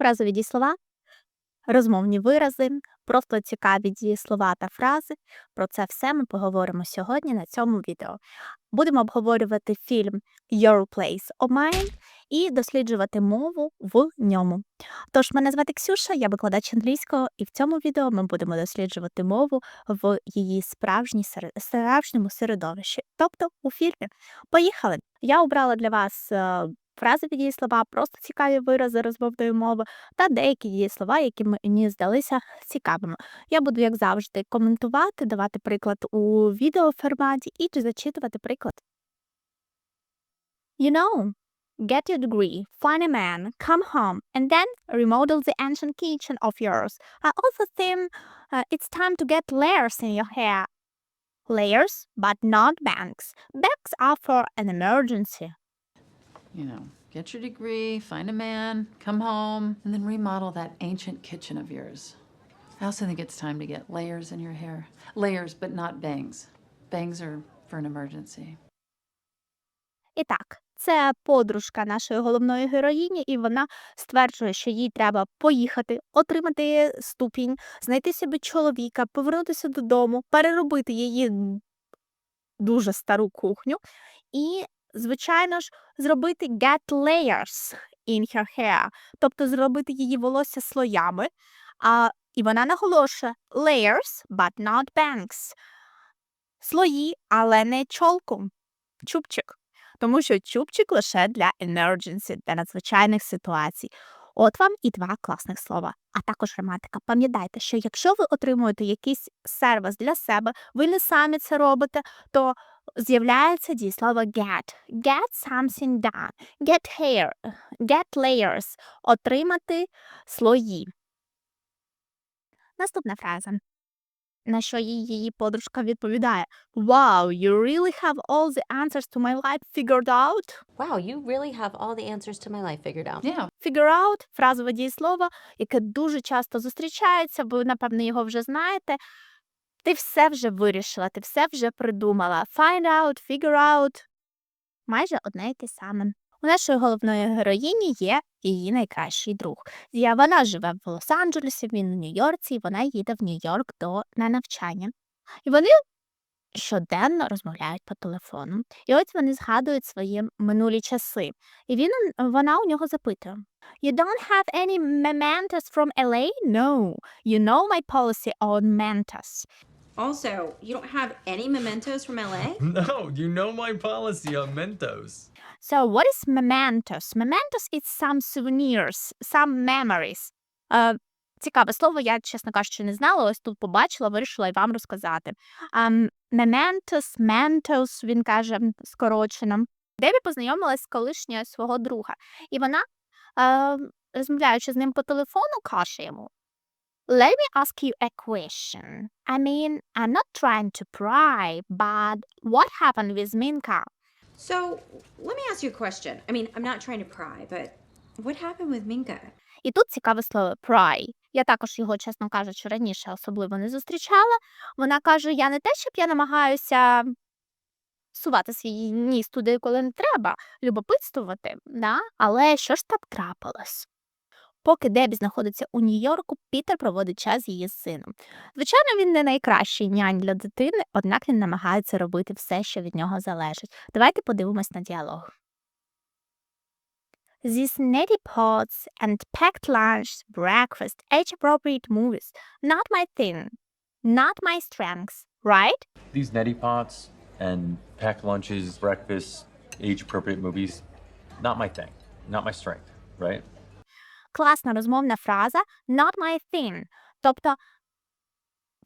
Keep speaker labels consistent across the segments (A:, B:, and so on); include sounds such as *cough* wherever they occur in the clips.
A: Фразові дієслова, розмовні вирази, просто цікаві дієслова та фрази. Про це все ми поговоримо сьогодні на цьому відео. Будемо обговорювати фільм Your Place of Mine і досліджувати мову в ньому. Тож, мене звати Ксюша, я викладач англійського, і в цьому відео ми будемо досліджувати мову в її справжній справжньому середовищі, тобто у фільмі. Поїхали! Я обрала для вас е, фразові дієслова, просто цікаві вирази розмовної мови та деякі дієслова, які мені здалися цікавими. Я буду, як завжди, коментувати, давати приклад у відеоформаті і зачитувати приклад. You know, get your degree, find a man, come home, and then remodel the ancient kitchen of yours. I also think uh, it's time to get layers in your hair. Layers, but not bangs. Bangs are for an emergency.
B: You know, get your degree, find a man, come home, and then remodel that ancient kitchen of yours. I also think it's time to get layers in your hair. Layers, but not bangs. Bangs are for an emergency.
A: І так, це подружка нашої головної героїні, і вона стверджує, що їй треба поїхати, отримати ступінь, знайти собі чоловіка, повернутися додому, переробити її дуже стару кухню і, звичайно ж, зробити get layers in her hair, тобто зробити її волосся слоями. А, і вона наголошує layers, but not bangs. Слої, але не чолку. Чубчик тому що чубчик лише для emergency, для надзвичайних ситуацій. От вам і два класних слова, а також граматика. Пам'ятайте, що якщо ви отримуєте якийсь сервіс для себе, ви не самі це робите, то з'являється дієслово get. Get something done. Get hair. Get layers. Отримати слої. Наступна фраза. На що їй її подружка відповідає: Wow, you really have all the answers to my life figured out?
C: Wow, you really have all the answers to my life figured out.
B: Yeah,
A: Figure out – фразове дієслово, яке дуже часто зустрічається, ви, напевно, його вже знаєте. Ти все вже вирішила, ти все вже придумала. Find out, figure out – майже одне й те саме. У нашої головної героїні є її найкращий друг. Вона живе в Лос-Анджелесі, він у Нью-Йорці, і вона їде в Нью-Йорк до на навчання. І вони щоденно розмовляють по телефону. І ось вони згадують свої минулі часи. І він вона у нього запитує: You don't have any mementos from LA? No. You know my policy on mentos.
D: Also, you don't have any mementos from LA? *laughs*
E: No, you know my policy on Mentos.
A: So what is mementos? Mementos is some souvenirs, some memories. Е, цікаве слово, я, чесно кажучи, не знала. Ось тут побачила, вирішила і вам розказати. Um, mementos, mentos, він каже скорочено. Дебі познайомилась з колишньою свого друга. І вона, е, розмовляючи з ним по телефону, каже йому: Let me ask you a question. I mean, I'm not trying to pry, but what happened with Minka?
D: So, let me ask you a question. I mean, I'm not trying to pry, but what happened with Minka?
A: І тут цікаве слово pry. Я також його, чесно кажучи, раніше особливо не зустрічала. Вона каже: я не те, щоб я намагаюся сувати свій ніс туди, коли не треба, любопитствувати, да? але що ж так трапилось? Поки Дебі знаходиться у Нью-Йорку, Пітер проводить час з її сином. Звичайно, він не найкращий нянь для дитини, однак він намагається робити все, що від нього залежить. Давайте подивимось на діалог. These neti pots and packed lunch, breakfast, age-appropriate movies. Not my thing. Not my strengths, right?
F: These neti pots and packed lunches, breakfasts, age appropriate movies, not my thing, not my strength, right?
A: Класна розмовна фраза not my thing. Тобто,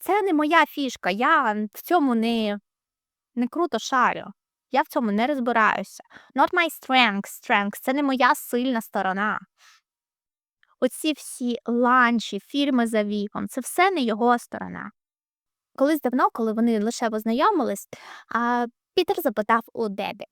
A: це не моя фішка, я в цьому не, не круто шарю. Я в цьому не розбираюся. Not my strength, strength – це не моя сильна сторона. Оці всі ланчі, фільми за віком, це все не його сторона. Колись давно, коли вони лише познайомились, Пітер запитав у Дебі,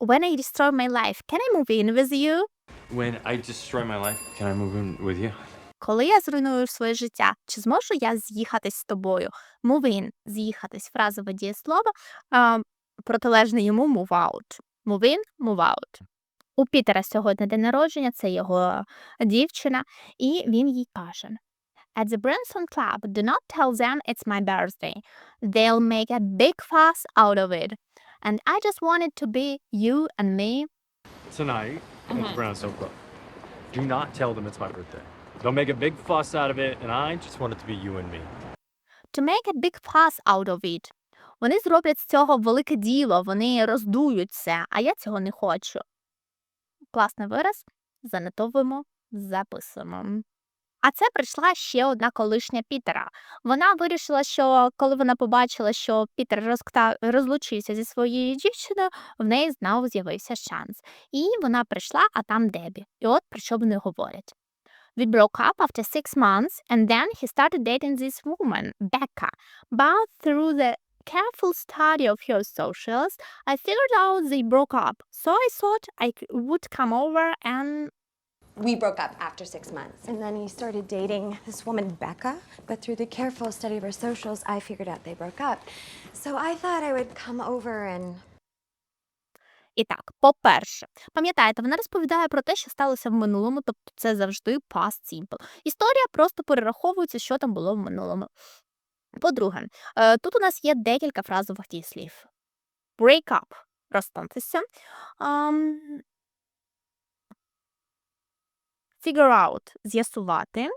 A: When I destroy my life, can I move in with you?
G: When I destroy my life, can I move in with you?
A: Коли я зруйную своє життя, чи зможу я з'їхатись з тобою? Move in – з'їхатись, фразове дієслово, а, протилежне йому move out. Move in – move out. У Пітера сьогодні день народження, це його дівчина, і він їй каже: At the Branson Club, do not tell them it's my birthday. They'll make a big fuss out of it. And I just want it to be you and me.
G: Tonight at the so close. Do not tell them it's my birthday. Don't make a big fuss out of it, and I just want it to be you and me.
A: To make a big fuss out of it. Вони зроблять з цього велике діло, вони роздують це, а я цього не хочу. Класний вираз. Занотовуємо, записуємо. А це прийшла ще одна колишня Пітера. Вона вирішила, що коли вона побачила, що Пітер розкта... розлучився зі своєю дівчиною, в неї знову з'явився шанс. І вона прийшла, а там Дебі. І от про що вони говорять. We broke up after six months, and then he started dating this woman, Becca. But through the careful study of her socials, I figured out they broke up. So I thought I would come over and
H: We broke up after six months. And then he started dating this woman, Becca. But through the careful study of her socials, I figured out they broke up. So I thought I would come over and
A: І так, по-перше, пам'ятаєте, вона розповідає про те, що сталося в минулому, тобто це завжди past simple. Історія просто перераховується, що там було в минулому. По-друге, е, тут у нас є декілька фразових дієслів. Break up – розстатися. Figure out – з'ясувати.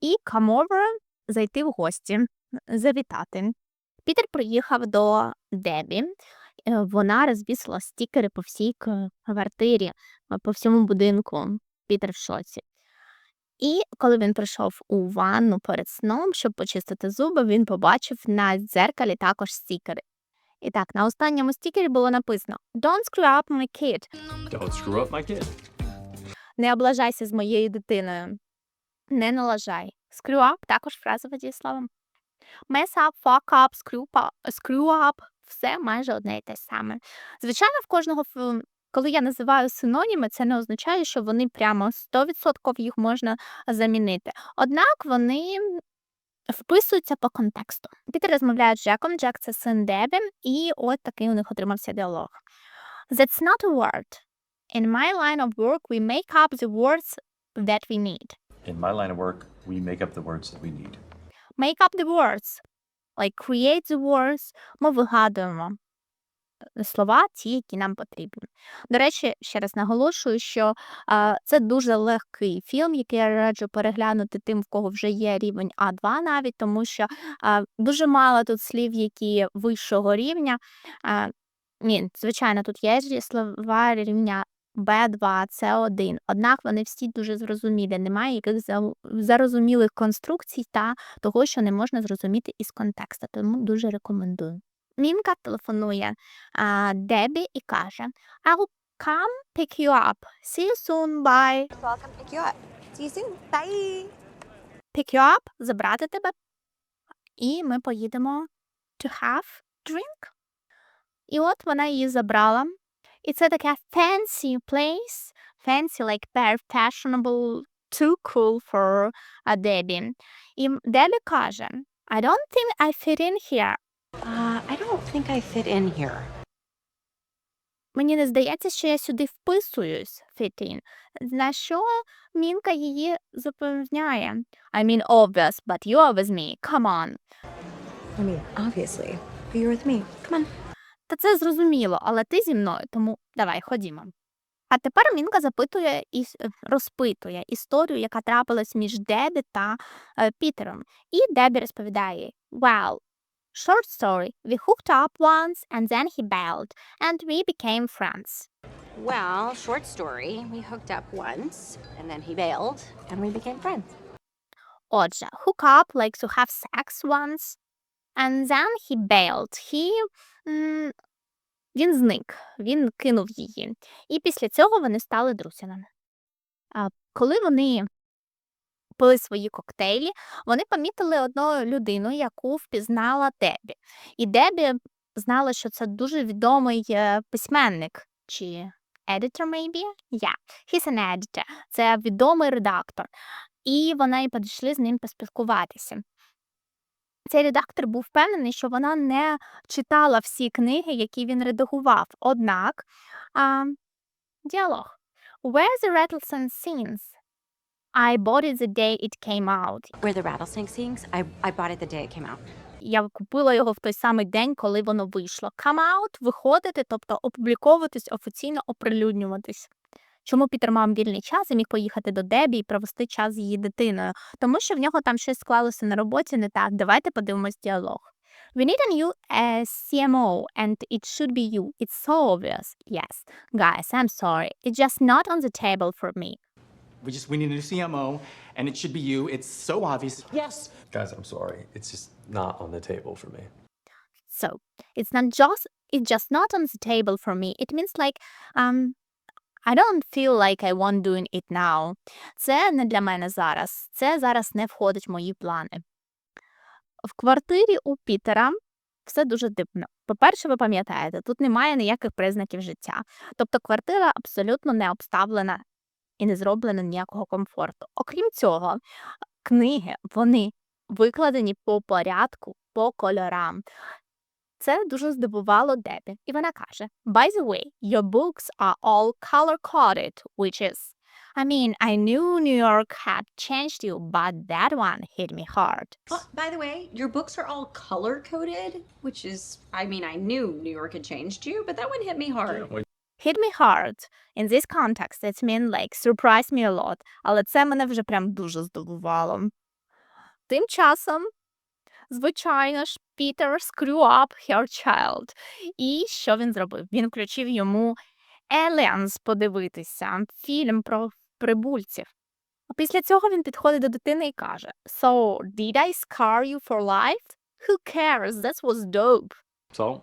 A: І come over – зайти в гості, завітати. Пітер приїхав до Дебі. Е, Вона розвісила стікери по всій квартирі, е, по всьому будинку. Пітер в шоці. І коли він прийшов у ванну перед сном, щоб почистити зуби, він побачив на дзеркалі також стікери. І так, на останньому стікері було написано Don't screw up my kid.
G: Don't screw up my kid.
A: Не облажайся з моєю дитиною. Не налажай. Screw up також фразове дієслово. Mess up, fuck up, screw up, screw up – все майже одне і те саме. Звичайно, в кожного, коли я називаю синоніми, це не означає, що вони прямо 100% їх можна замінити. Однак вони вписуються по контексту. Пітер розмовляє з Джеком, Джек це син Дебі, і от такий у них отримався діалог. That's not a word. In my line of work, we make up the words that we need.
F: In my line of work, we make up the words that we need.
A: Make up the words. Like create the words. Ми вигадуємо е, слова, ті, які нам потрібні. До речі, ще раз наголошую, що а, це дуже легкий фільм, який я раджу переглянути тим, в кого вже є рівень А2 навіть, тому що а, дуже мало тут слів, які вищого рівня. А, ні, звичайно, тут є слова рівня Б2, С1, однак вони всі дуже зрозумілі, немає яких зарозумілих конструкцій та того, що не можна зрозуміти із контексту, тому дуже рекомендую. Мінка телефонує а, Дебі і каже I'll come pick you up. See you soon, bye.
H: I'll come pick you up. See you soon. Bye.
A: Pick you up, забрати тебе. І ми поїдемо to have drink. І от вона її забрала. І це таке fancy place. Fancy, like very fashionable, too cool for a Debbie. І м- Дебі каже I don't think I fit in here.
C: Uh, I don't think I fit in here.
A: Мені не здається, що я сюди вписуюсь, fit in. На що Мінка її запевняє. I mean obvious, but you're with me. Come on.
H: I mean, obviously. But you're with me. Come on.
A: Та це зрозуміло, але ти зі мною, тому давай ходімо. А тепер Мінка запитує і е, розпитує історію, яка трапилась між Дебі та е, Пітером. І Дебі розповідає: Well, short story. We hooked up once and then he bailed, and we became friends.
C: Well, short story. We hooked up once, and then he bailed, and we became friends.
A: Отже, hook up like to have sex once, and then he bailed. He, він зник, він кинув її. І після цього вони стали друзями. Коли вони пили свої коктейлі, вони помітили одну людину, яку впізнала Дебі. І Дебі знала, що це дуже відомий е, письменник чи editor, maybe? Yeah, he's an editor. Це відомий редактор. І вона і підійшли з ним поспілкуватися. Цей редактор був впевнений, що вона не читала всі книги, які він редагував. Однак а, діалог. Where's the rattlesnake scenes? I bought it the day it came out.
C: Where the rattlesnake sings, I, I bought it the day it came out.
A: Я купила його в той самий день, коли воно вийшло. Come out – виходити, тобто опубліковуватись, офіційно оприлюднюватись. Чому Пітер мав вільний час і міг поїхати до Дебі і провести час з її дитиною? Тому що в нього там щось склалося на роботі не так. Давайте подивимось діалог. We need a new uh, CMO and it should be you. It's so obvious. Yes. Guys, I'm sorry. It's just not on the table for me.
I: We just we need a new CMO, and it should be you. It's so obvious.
C: Yes.
G: Guys, I'm sorry. It's just not on the table for me.
A: So it's not just it's just not on the table for me. It means like um I don't feel like I want doing it now. Це не для мене зараз. Це зараз не входить в мої плани. В квартирі у Пітера все дуже дивно. По-перше, ви пам'ятаєте, тут немає ніяких признаків життя. Тобто квартира абсолютно не обставлена і не зроблена ніякого комфорту. Окрім цього, книги вони викладені по порядку, по кольорам. Це дуже здивувало Дебі, і вона каже: By the way, your books are all color-coded, which is I mean, I knew New York had changed you, but that one hit me hard.
D: Oh, by the way, your books are all color coded, which is, I mean, I knew New York had changed you, but that one hit me hard.
A: Hit me hard. In this context, it means like surprise me a lot, але це мене вже прям дуже здивувало. Тим часом, звичайно ж, Peter screw up her child. І що він зробив? Він включив йому Aliens подивитися, фільм про прибульців. А після цього він підходить до дитини і каже: So, did I scar you for life? Who cares? That was dope.
G: So,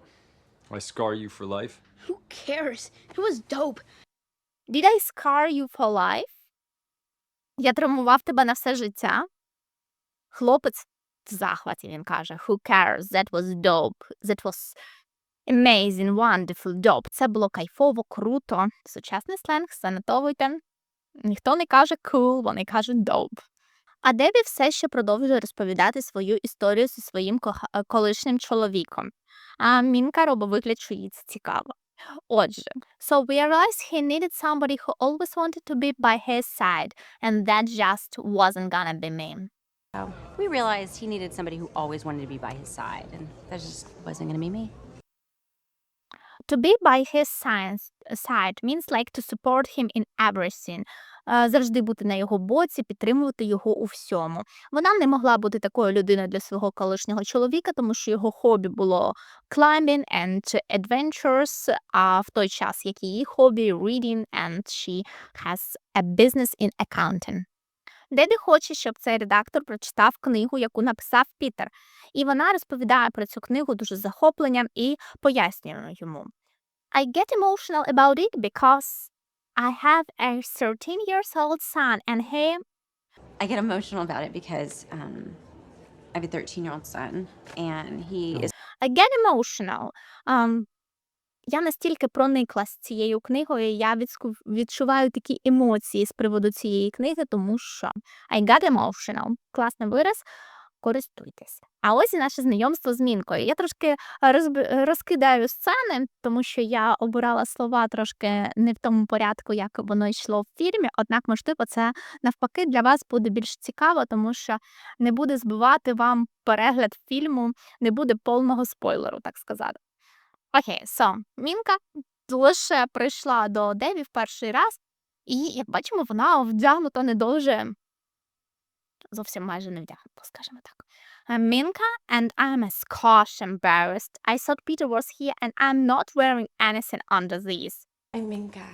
G: I scar you for life?
J: Who cares? It was dope.
A: Did I scar you for life? Я травмував тебе на все життя. Хлопець захваті він каже: Who cares? That was dope. That was amazing, wonderful, dope. Це було кайфово, круто. Сучасний сленг, занотовуйте. Ніхто не каже cool, вони кажуть dope. А Дебі все ще продовжує розповідати свою історію зі своїм е, колишнім чоловіком. А Мінка робить вигляд, що їй це цікаво. Отже, so we realized he needed somebody who always wanted to be by his side, and that just wasn't gonna be me.
C: So we realized he needed somebody who always wanted to be by his side, and that just wasn't going to be me.
A: To be by his side means like to support him in everything. Е, Завжди бути на його боці, підтримувати його у всьому. Вона не могла бути такою людиною для свого колишнього чоловіка, тому що його хобі було climbing and adventures, а в той час, як її хобі reading, and she has a business in accounting. Дебі хоче, щоб цей редактор прочитав книгу, яку написав Пітер, і вона розповідає про цю книгу дуже захопленням і пояснює йому. I get emotional about it because I have a 13 years old son and he
C: I get emotional about it because um, I have a 13 year old son, and he is
A: I get emotional. Um, я настільки проникла з цією книгою, я відчуваю такі емоції з приводу цієї книги, тому що I got emotional. Класний вираз. Користуйтесь. А ось і наше знайомство з Мінкою. Я трошки розб- розкидаю сцени, тому що я обирала слова трошки не в тому порядку, як воно йшло в фільмі. Однак, можливо, це навпаки для вас буде більш цікаво, тому що не буде збивати вам перегляд фільму, не буде повного спойлеру, так сказати. Окей, so, Мінка лише прийшла до Деві в перший раз, і, як бачимо, вона вдягнута не дуже зовсім майже не вдягнута, скажімо так. I'm Minka, and I'm a skosh embarrassed. I thought Peter was here, and I'm not wearing anything under these.
H: I'm Minka,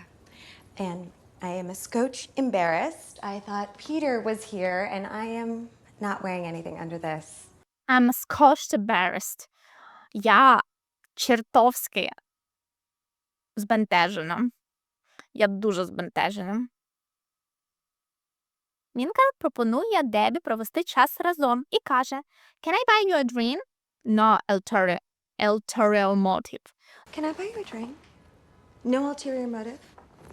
H: and I am a scotch embarrassed. I thought Peter was here, and I am not wearing anything under this.
A: I'm a skosh embarrassed. Я чертовски збентежена. Я дуже збентежена. Мінка пропонує Дебі провести час разом і каже: Can I buy you a drink? No ulterior, ulterior motive.
H: Can I buy you a drink? No ulterior motive.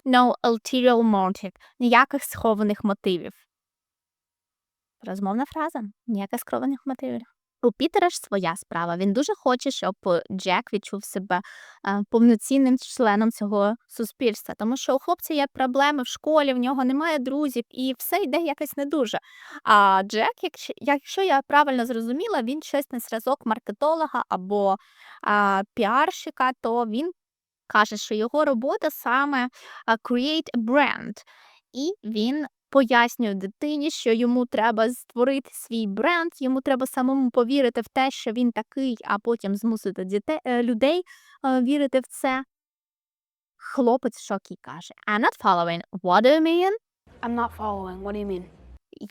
A: No ulterior motive. Ніяких схованих мотивів. Розмовна фраза. Ніяких схованих мотивів. У Пітера ж своя справа. Він дуже хоче, щоб Джек відчув себе е, повноцінним членом цього суспільства, тому що у хлопця є проблеми в школі, в нього немає друзів, і все йде якось не дуже. А Джек, якщо, я правильно зрозуміла, він щось на зразок маркетолога або а, піарщика, то він каже, що його робота саме а, create a brand. І він пояснює дитині, що йому треба створити свій бренд, йому треба самому повірити в те, що він такий, а потім змусити дітей, е, людей е, вірити в це. Хлопець в шокі каже: I'm not following. What do you mean?
J: I'm not following. What do you mean?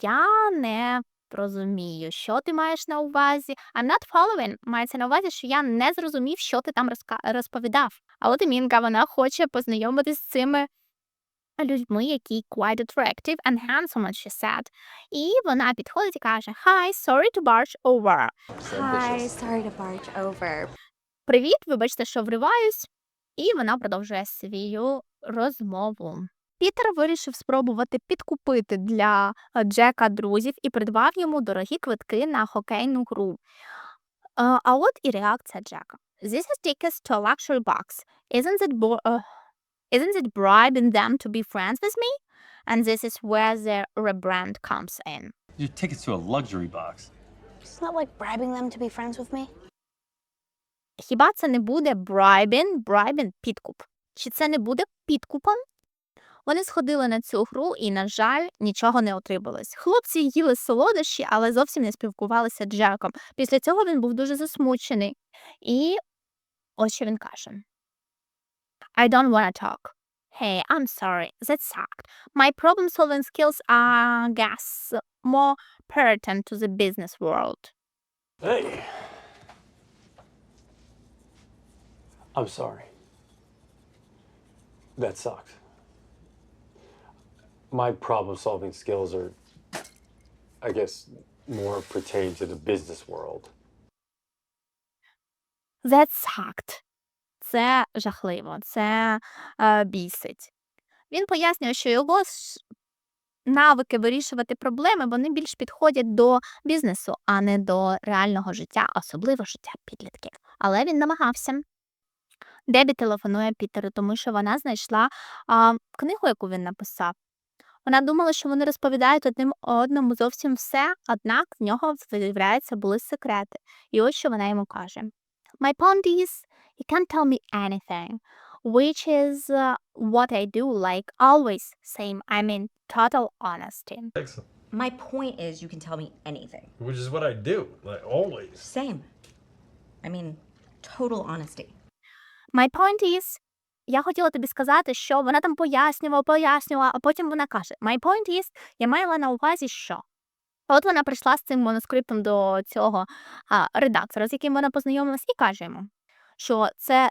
A: Я не розумію, що ти маєш на увазі. I'm not following. Мається на увазі, що я не зрозумів, що ти там розповідав. А от Мінка, вона хоче познайомитись з цими людьми, які quite attractive and handsome, as she said. І вона підходить і каже Hi, sorry to barge over.
H: Hi, sorry to barge over.
A: Привіт, вибачте, що вриваюсь. І вона продовжує свою розмову. Пітер вирішив спробувати підкупити для е, Джека друзів і придбав йому дорогі квитки на хокейну гру. Е, А от і реакція Джека. This is tickets to a luxury box. Isn't it, bo- uh, isn't it bribing them to be friends with me? And this is where the rebrand comes in.
F: Your tickets to a luxury box.
J: It's not like bribing them to be friends with me.
A: Хіба це не буде bribing, bribing – підкуп? Чи це не буде підкупом? Вони сходили на цю гру і, на жаль, нічого не отрималось. Хлопці їли солодощі, але зовсім не спілкувалися з Джеком. Після цього він був дуже засмучений. І ось що він каже. I don't wanna talk. Hey, I'm sorry. That sucked. My problem-solving skills are, guess, more pertinent to the business world.
G: Hey. I'm sorry. That sucked. My problem solving skills are, I guess, more pertain to the business world.
A: That sucked. Це жахливо, це е, бісить. Він пояснює, що його навики вирішувати проблеми вони більш підходять до бізнесу, а не до реального життя, особливо життя підлітків. Але він намагався. Дебі телефонує Пітеру, тому що вона знайшла а, книгу, яку він написав. Вона думала, що вони розповідають одним одному зовсім все, однак в нього, виявляється, були секрети. І ось що вона йому каже. My point is, you can't tell me anything, which is uh, what I do, like always same, I mean total honesty.
E: Excellent.
K: My point is, you can tell me anything.
E: Which is what I do, like always.
K: Same. I mean, total honesty.
A: My point is, я хотіла тобі сказати, що вона там пояснювала, пояснювала, а потім вона каже, My point is, я мала на увазі, що. От вона прийшла з цим манускриптом до цього а, редактора, з яким вона познайомилась, і каже йому, що це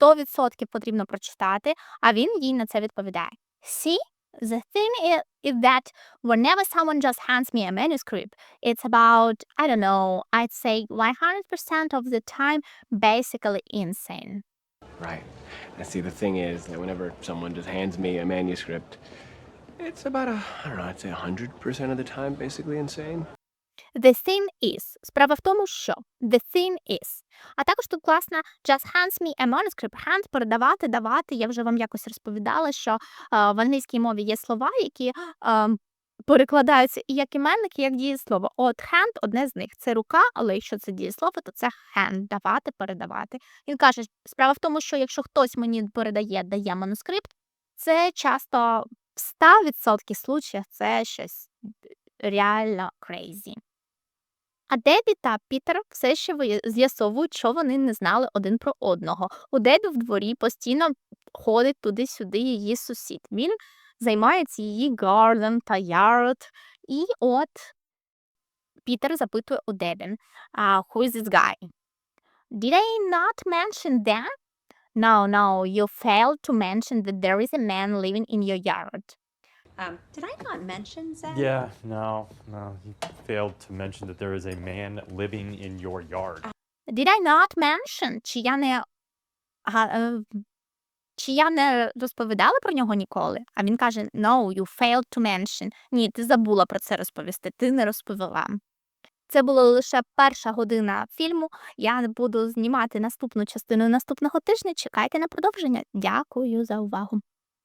A: 100% потрібно прочитати, а він їй на це відповідає. See, the thing is, is that whenever someone just hands me a manuscript, it's about, I don't know, I'd say 100% of the time basically insane.
L: Right. And see, the thing is that whenever someone just hands me a manuscript, it's about a, I don't know, I'd say 100% of the time basically insane.
A: The thing is. Справа в тому, що the thing is. А також тут класно just hands me a manuscript. Hand – передавати, давати. Я вже вам якось розповідала, що е, в англійській мові є слова, які е, перекладаються і як іменник, і як дієслово. От hand – одне з них. Це рука, але якщо це дієслово, то це hand – давати, передавати. Він каже, справа в тому, що якщо хтось мені передає, дає манускрипт, це часто в 100% случаях це щось реально crazy. А Дебі та Пітер все ще з'ясовують, що вони не знали один про одного. У Дебі в дворі постійно ходить туди-сюди її сусід. Він займається її гарден та ярд. І от Пітер запитує у Дебі, who is this guy? Did I not mention that? No, no, you failed to mention that there is a man living in your yard.
D: Um, did I not mention Zen?
G: Yeah, no, no. You failed to mention that there is a man living in your yard.
A: Did I not mention? Чи я не, а, е, чи я не розповідала про нього ніколи? А він каже, no, you failed to mention. Ні, ти забула про це розповісти, ти не розповіла. Це була лише перша година фільму. Я буду знімати наступну частину наступного тижня. Чекайте на продовження. Дякую за увагу.